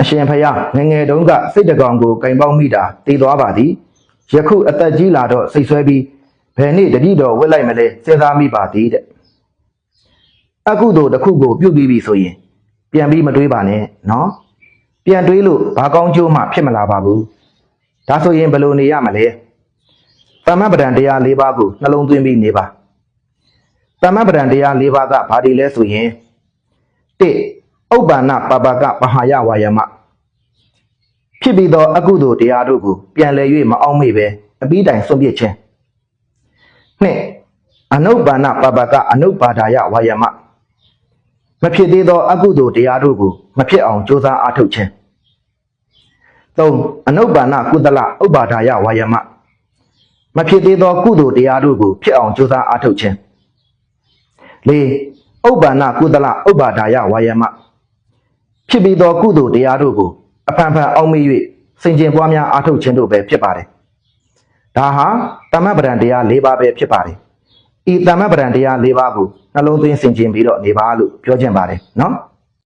အရှင်ဖယားငယ်ငယ်တုန်းကစိတ်တကောင်ကိုကင်ပေါက်မိတာတည်သွားပါသည်ယခုအသက်ကြီးလာတော့စိတ်ဆွဲပြီးဘယ်နေ့တတိတော်ဝစ်လိုက်မလဲစဉ်းစားမိပါသည်တဲ့အကုသိုလ်တစ်ခုကိုပြုတ်ပြီးပြီဆိုရင် ပြန်ပြီးမတွေးပါနဲ့နော်ပြန်တွေးလို့ဘာကောင်းကျိုးမှဖြစ်မလာပါဘူးဒါဆိုရင်ဘယ်လိုနေရမလဲတမ္မပဒံတရား၄ပါးကိုနှလုံးသွင်းပြီးနေပါတမ္မပဒံတရား၄ပါးကဘာတွေလဲဆိုရင်၁ ဥပ္ပန္နပပကပဟာယဝါယမဖြစ်ပြီးသောအကုသိုလ်တရားတို့ကိုပြန်လည်၍မအောင်မေ့ပဲအပြီးတိုင်ဆုံးဖြတ်ခြင်း၂အနုပ္ပန္နပပကအနုပ္ပါဒာယဝါယမမဖြစ်သေးသောအကုသိုလ်တရားတို့ကိုမဖြစ်အောင်ကြိုးစားအားထုတ်ခြင်း၃အနုပ္ပန္နကုသလဥပ္ပါဒာယဝါယမမဖြစ်သေးသောကုသိုလ်တရားတို့ကိုဖြစ်အောင်ကြိုးစားအားထုတ်ခြင်း၄ဥပ္ပန္နကုသလဥပ္ပါဒာယဝါယမ ဖြစ်ပြီးသောကုသိုလ်တရားတို့ကိုအဖန်ဖန်အောင်မေ့၍စင်ကြင်ပွားများအားထုတ်ခြင်းတို့ပဲဖြစ်ပါတယ်ဒါဟာတမ္မပဒံတရား၄ပါးပဲဖြစ်ပါတယ်ဤတမ္မပဒံတရား၄ပါးကိုနှလုံးသွင်းစင်ကြင်ပြီးတော့နေပါလို့ပြောခြင်းပါတယ်နော်